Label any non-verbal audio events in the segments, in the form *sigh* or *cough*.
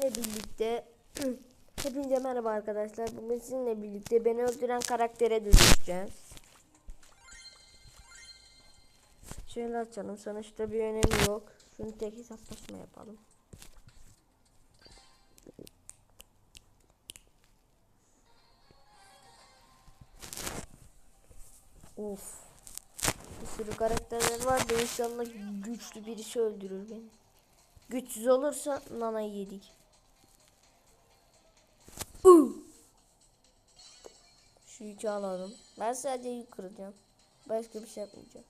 sizinle birlikte *clears throat* Hepinize merhaba arkadaşlar. Bugün sizinle birlikte beni öldüren karaktere dönüşeceğiz. Şöyle açalım. Sonuçta bir önemi yok. Şunu tek hesaplaşma yapalım. Of. Bir sürü karakterler var da inşallah güçlü birisi öldürür beni. Güçsüz olursa nanayı yedik. Şu alalım. Ben sadece yük kıracağım. Başka bir şey yapmayacağım.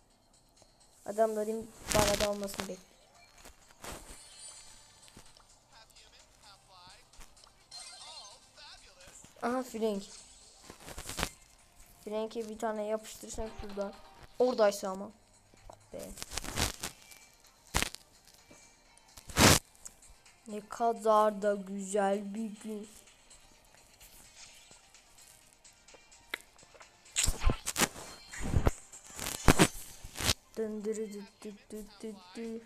Adamların bana da olmasını bekliyorum. Aha Frank. Frank'e bir tane yapıştırsam şuradan. Oradaysa ama. Be. Ne kadar da güzel bir gün. Dındırı dıt dıt dıt dıt dıt.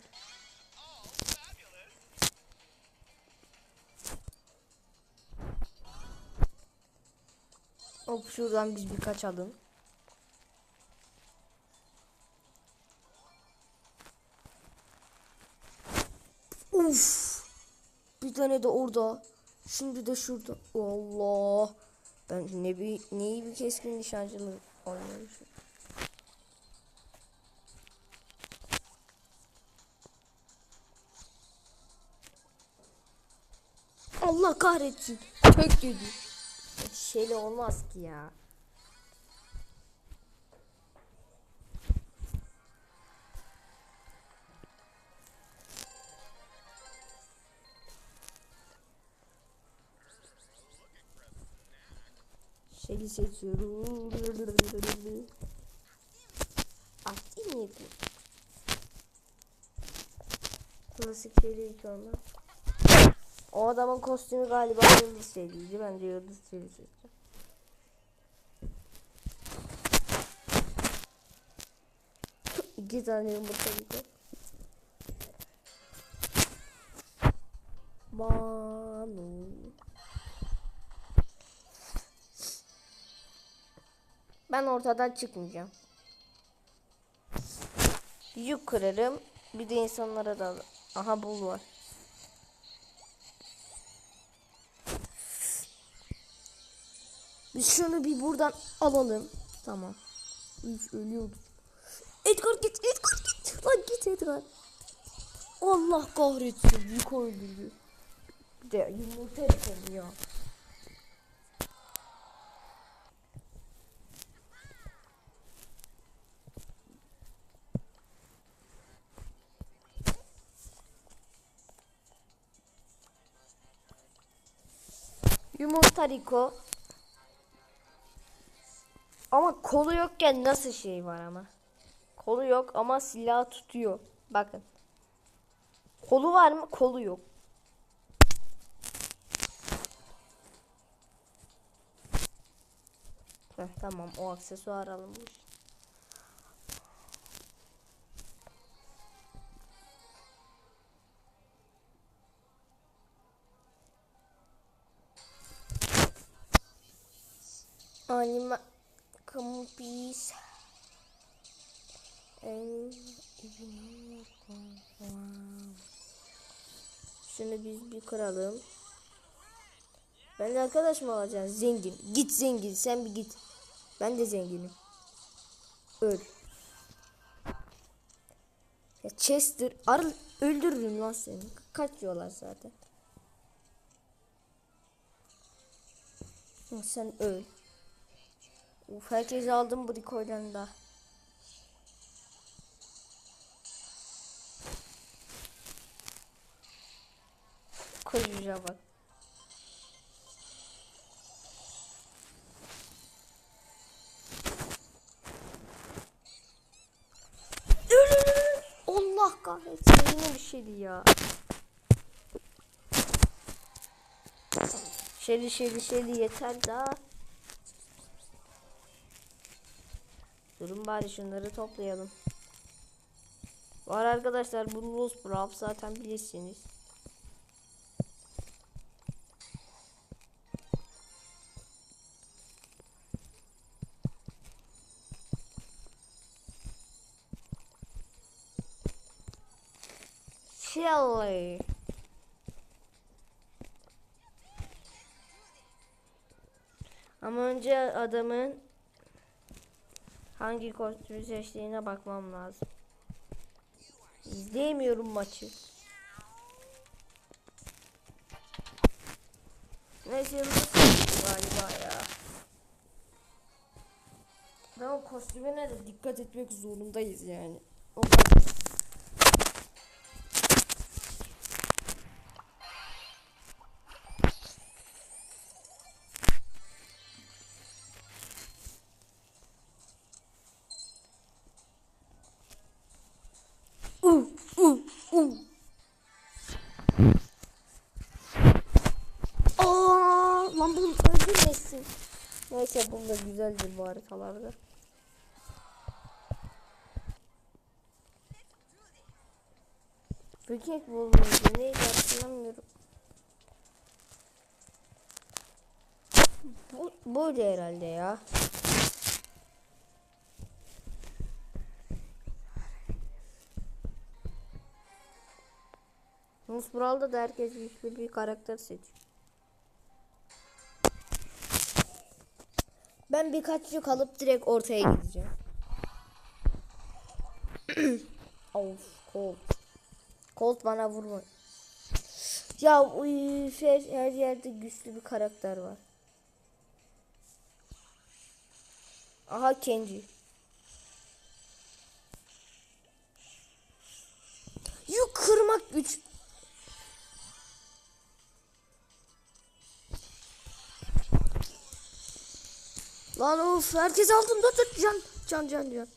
Hop şuradan biz birkaç alın. Uf. Bir tane de orada. Şimdi de şurada. Allah. Ben ne bir neyi bir keskin nişancılık oynuyormuşum. Allah kahretsin. Tök dedi. Şeyle olmaz ki ya. Şeyi seçiyorum. Mı Klasik şeyleri ilk onlar. O adamın kostümü galiba yıldız seriydi. Ben de yıldız seçeceğim. *laughs* İki tane yumurta gibi. Manu. Ben ortadan çıkmayacağım. Yük kırarım. Bir de insanlara da Aha bul var. Biz şunu bir buradan alalım. Tamam. Üf ölüyordum. Edgar git Edgar git. Lan git Edgar. Allah kahretsin. Yük öldürdü. Bir de yumurta yapalım ya. Yumurta Rico. Ama kolu yokken nasıl şey var ama. Kolu yok ama silah tutuyor. Bakın. Kolu var mı? Kolu yok. Heh, tamam o aksesuar alınmış. Anima Kampis Şunu biz bir kıralım. Ben de arkadaş mı olacağım? Zengin. Git zengin. Sen bir git. Ben de zenginim. Öl. Ya Chester. Ar öldürürüm lan seni. Kaçıyorlar zaten. Sen öl. Uf herkesi aldım bu Rico'yla da. Koyuca bak. Allah kahretsin yine bir şeydi ya. Şeli şeli şeli yeter daha. Durun bari şunları toplayalım. Var arkadaşlar bu Rose Brawl zaten bilirsiniz. Shelly. Ama önce adamın hangi kostümü seçtiğine bakmam lazım. İzleyemiyorum maçı. Neyse yıldız galiba ya. Ama kostümüne de dikkat etmek zorundayız yani. Öldürmesin. Neyse bu da güzeldir bu haritalarda. Böcek bulmaydı. Neydi hatırlamıyorum. Bu, buydu herhalde ya. Musbral'da da herkes güçlü bir karakter seçiyor. Ben birkaç yük alıp direkt ortaya gideceğim. *clears throat* of Colt. Colt bana vurma. Ya her, her yerde güçlü bir karakter var. Aha Kenji. Yük kırmak güç. Lan of herkes dur dur can can can can.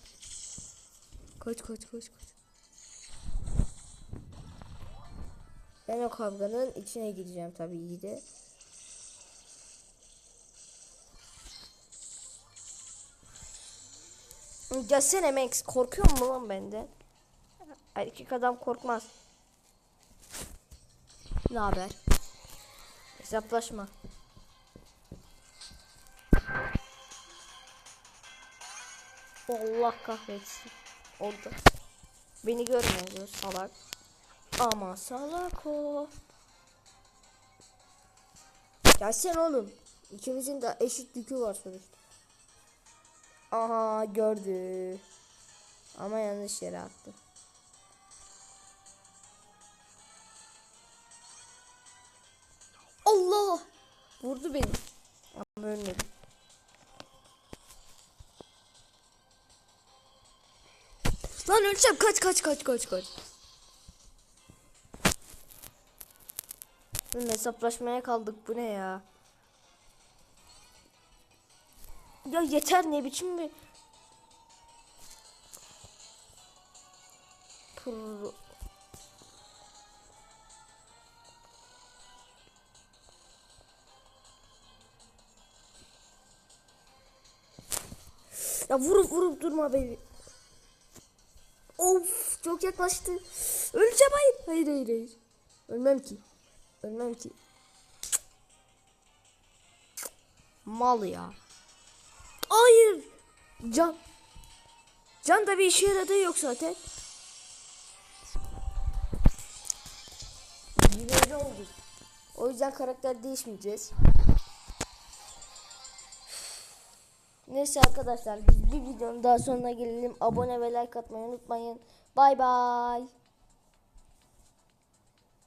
Kaç kaç kaç kaç. Ben o kavganın içine gireceğim tabii iyi de. Gelsene Max korkuyor mu lan benden? Erkek adam korkmaz. Ne haber? Hesaplaşma. Allah kahretsin. Orada. Beni görmüyor salak. Ama salak o. Gelsene oğlum. İkimizin de eşit yükü var sonuçta. Aha gördü. Ama yanlış yere attı. Allah! Vurdu beni. Lan öleceğim kaç kaç kaç kaç kaç. Oğlum hesaplaşmaya kaldık bu ne ya? Ya yeter ne biçim bir Pro... Ya vurup vurup durma beni. Of çok yaklaştı. Öleceğim hayır. Hayır hayır hayır. Ölmem ki. Ölmem ki. Mal ya. Hayır. Can. Can da bir işe yaradığı yok zaten. Yine öyle oldu. O yüzden karakter değişmeyeceğiz. Neyse arkadaşlar biz bir videonun daha sonuna gelelim. Abone ve like atmayı unutmayın. Bay bay.